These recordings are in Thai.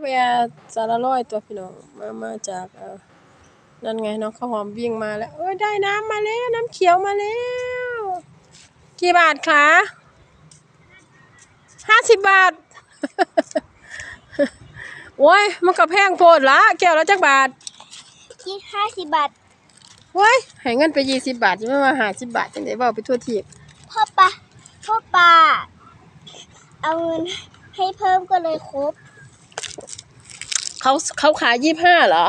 แวะสารร้อยตัวพี่น้องมามาจากเอ่อนั่นไงน้องข้าวหอมวิ่งมาแล้วโอ้ยได้น้ำมาแล้วน้ำเขียวมาแล้ว กี่บาทคะห้าสิบบาท โอ้ยมันก็แพงโพดละแก้วละจักบาทที่ห้าสิบบาทโอ้ยให้เงินไปยี่สิบบาทจะไม่มาหาสิบบาทจังได้เว้าไปทั่วทีบพ่อปาพ่อปาเอาเงินให้เพิ่มก็เลยครบ เขาเขาขายยี่ห้าเหรอ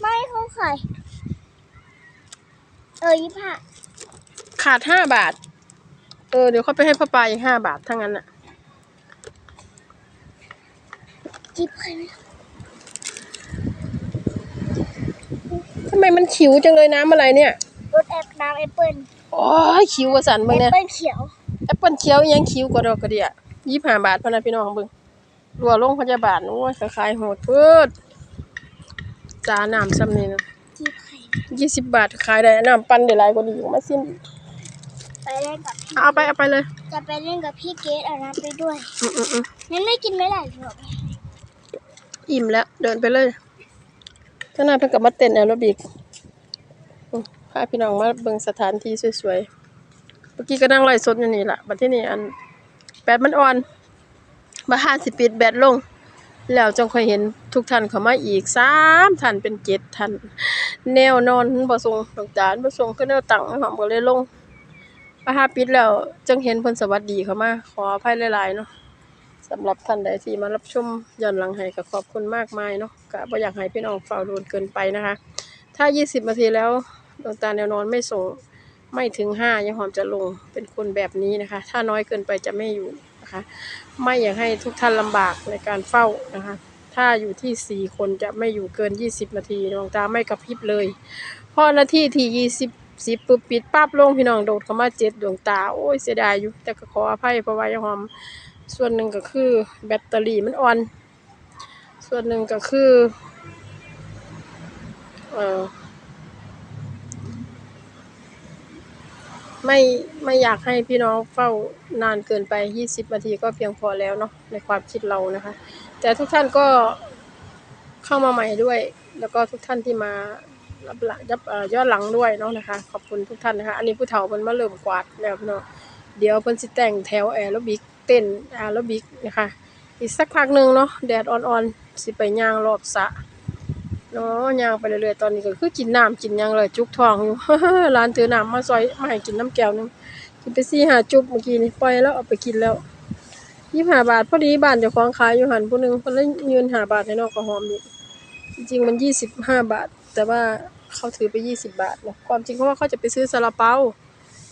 ไม่เขาขายเออยี่ห้าขาดห้าบาท เออ เดี๋ยวเขาไปให้พ่อปลาอีกห้าบาททั้งนั้นน่ะจิบใครไหมทำไมมันขิวจังเลยน้ำอะไรเนี่ยรถแอปน้ำแอปเปิ้ลโอ้ยขิวกว่าสันแอเบิ่งปเนี่ยเปิ้ลเขียว แอปเปิลเขียวยังคิ้วกว่าดอกกระเดียยี่ห้าบาทพะนะพี่น้องเบิ่ง รัวลงพยาบาลโอ้ยขายโหดเพิดจาน้ำซ้ำนี่นะจิบใครยี่สิบบาทขายได้น้ำปั่นได้หลายกว่านี้อยู่มาซิมไปเล่นกับพี่เอาไปเอาไปเลย จะไปเล่นกับพี่เกดเอาน้ำไปด้วยอืมอืมอืมงั้นไม่กินไม่ได้หรอกอิ่มแล้ว เดินไปเลยข้างหน้าเพิ่งกลับมาเต้นแอโรบิกอืมพาพี่น้องมาเบิ่งสถานที่สวยๆเมื่อกี้ก็นั่งไล่สดอยู่นี่ล่ะบัดที่นี่อันแบตมันอ่อน มาห้าสิปิดแบตลง แล้วจงค่อยเห็นทุกท่านเข้ามาอีกสามท่านเป็นเจ็ดท่านแนวนอนบ่ส่งดอกจานบ่ส่งคือแนวตั้งหอมก็เลยลงพาหาปิดแล้วจึงเห็นเพิ่นสวัสดีเข้ามาขออภัยหลายๆเนาะสำหรับท่านใดที่มารับชมย้อนหลังให้ก็ขอบคุณมากมายเนาะก็บ่อยากให้พี่น้องเฝ้าโดนเกินไปนะคะ ถ้า 20นาทีแล้วดวงตาแนวนอนไม่ส่งไม่ถึง 5 ยังหอมจะลงเป็นคนแบบนี้นะคะ ถ้าน้อยเกินไปจะไม่อยู่ นะคะ ไม่อยากให้ทุกท่านลำบากในการเฝ้านะคะ ถ้าอยู่ที่4คนจะไม่อยู่เกิน20นาทีดวงตาไม่กระพริบเลยพอนาทีที่20 10ปุ๊บปิดปั๊บลงพี่น้องโดดเข้ามาเจ็ดดวงตา โอ้ยเสียดายอยู่ แต่ก็ขออภัยเพราะว่ายังหอมส่วนหนึ่งก็คือแบตเตอรี่มันอ่อน ส่วนหนึ่งก็คือ เอ่อ ไม่ไม่อยากให้พี่น้องเฝ้านานเกินไป 20นาทีก็เพียงพอแล้วเนาะในความคิดเรานะคะ แต่ทุกท่านก็เข้ามาใหม่ด้วย แล้วก็ทุกท่านที่มารับหลังรับเอ่อย้อนหลังด้วยเนาะนะคะ ขอบคุณทุกท่านนะคะ อันนี้ผู้เฒ่าเพิ่นมาเริ่มกวาดแล้วพี่น้องเดี๋ยวเพิ่นสิแต่งแถวแอโรบิกเต้นแอโรบิกนะคะ อีกสักพักหนึ่งเนาะแดดอ่อนๆสิไปย่างรอบสระ เนาะย่างไปเรื่อยๆตอนนี้ก็คือกินน้ำกินยังเลยจุกท้องอยู่ ร้านถือน้ำมาซอยมาให้กินน้ำแก้วนึงกินไปสี่ห้าจุบเมื่อกี้นี่ปล่อยแล้วเอาไปกินแล้วยี่ห้าบาทพอดีบ้านเจ้าของขายอยู่หันผู้หนึ่งเพิ่นเลยยืนหาบาทให้นอกก็หอมอีกจริงๆมันยี่สิบห้าบาท แต่ว่าเขาถือไปยี่สิบบาทเนาะความจริงเพราะว่าเขาจะไปซื้อซาลาเปา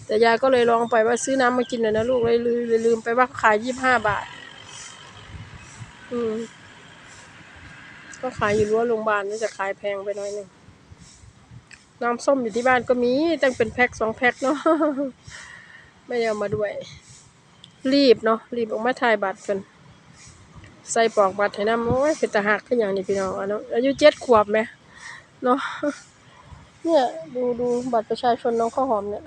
แต่ยายก็เลยลองไปว่าซื้อน้ำมากินหน่อยนะลูกเลยลืมไปว่าขายยี่สิบห้าบาท อืม ก็ขายอยู่รั้วโรงพยาบาลนี่จะขายแพงไปหน่อยหนึงน้ำส้มอยู่ที่บ้านก็มีตั้งเป็นแพ็คสองแพ็คเนาะไม่เอามาด้วย รีบเนาะรีบออกมาถ่ายบัตรกันใส่ปลอกบัตรให้น้ำโอ้ยเป็นตาหักขึ้นอย่างนี้พี่น้องอะเนาะอายุเจ็ดขวบไหมเนาะเนี่ยดูดูบัตรประชาชนน้องข้าวหอมเนี่ย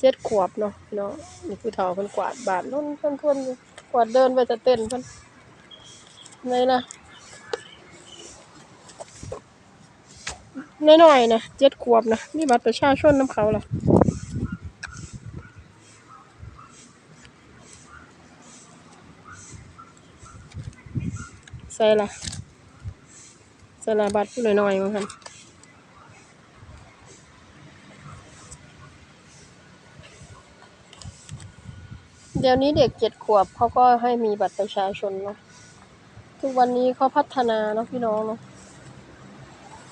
เจ็ดขวบเนาะพี่น้องนี่ผู้เฒ่าเพิ่นกวาดบาทล้นเพิ่นเพิ่นอยู่กวาดเดินไปจะเต้นเพิ่นไหนล่ะ น้อยๆนะเจ็ดขวบนะนี่บัตรประชาชนน้ำเขาล่ะใส่ละใส่ละบัตรผู้น้อยๆมั้งคันเดี๋ยวนี้เด็กเจ็ดขวบเขาก็ให้มีบัตรประชาชนเนาะ ทุกวันนี้เขาพัฒนาเนาะพี่น้องเนาะ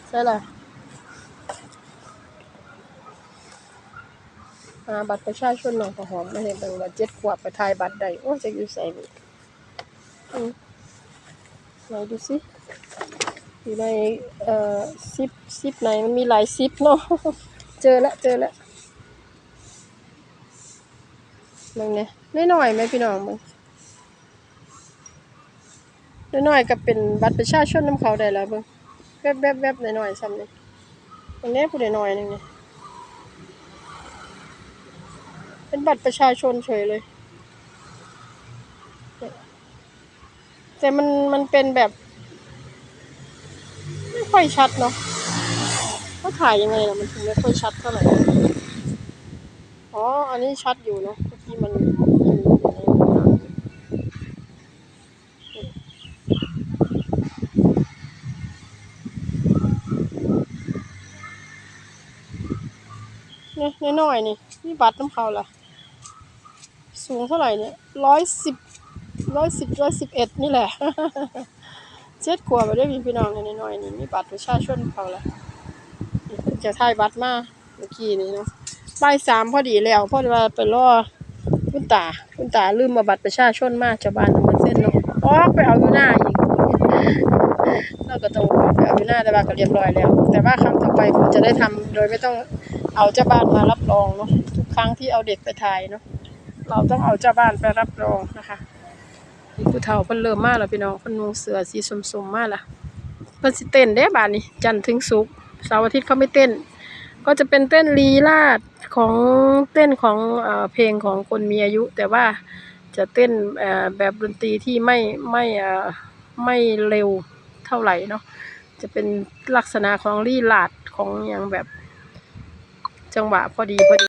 ใช่ละ หาบัตรประชาชนน้องข้าวหอมมาเห็นเบิ่งว่าเจ็ดขวบไปถ่ายบัตรได้โอ้ยจะอยู่ใส่นี่อืมไหนดูสิอยู่ในเอ่อซิปซิปไหนมันมีหลายซิปเนาะเจอแล้วเจอแล้วมึงเนี่ยน้อยๆไหมพี่น้องมึงน้อยๆก็เป็นบัตรประชาชนน้ำเขาได้แล้วเบิ่งแวบๆๆน้อยๆซ้ำนี่ตรงนี้ผู้น้อยหนึงนี่ เป็นบัตรประชาชนเฉยเลย แต่มันมันเป็นแบบ ไม่ค่อยชัดเนาะก็ถ่ายยังไงล่ะมันถึงไม่ค่อยชัดเท่าไหร่อ๋อ อันนี้ชัดอยู่เนาะเมื่อกี้มันนี่น้อยนี่นี่บัตรน้ำเขาล่ะ สูงเท่าไหร่เนี่ยร้อยสิบร้อยสิบร้อยสิบเอ็ดนี่แหละเจ็ดขวบไปได้มีพี่น้องกันน้อยนี่มีบัตรประชาชนเขาละจะถ่ายบัตรมาเมื่อกี้นี้เนาะบ่ายสามพอดีแล้วพอดีว่าไปรอคุณตาคุณตาลืมมาบัตรประชาชนมาชาวบ้านนำมาเส้นเนาะอ๋อไปเอาอยู่หน้าอีกเราก็ต้องไปเอาอยู่หน้าแต่ว่าก็เรียบร้อยแล้ว แต่ว่าครั้งต่อไปคงจะได้ทำโดยไม่ต้องเอาเจ้าบ้านมารับรองเนาะทุกครั้งที่เอาเด็กไปถ่ายเนาะ เราต้องเอาเจ้าบ้านไปรับรองนะคะนี่ผู้เฒ่าเพิ่นเริ่มมาแล้วพี่น้องเพิ่นนุ่งเสื้อสีส้มๆมาละเพิ่นสิเต้นเด้บ้าดนี้ จันทร์ถึงศุกร์เสาร์อาทิตย์เขาไม่เต้น ก็จะเป็นเต้นลีลาดของเต้นของเอ่อเพลงของคนมีอายุ แต่ว่าจะเต้นแบบดนตรีที่ไม่ไม่ไม่เร็วเท่าไหร่เนาะจะเป็นลักษณะของลีลาดของอย่างแบบจังหวะพอดีพอดี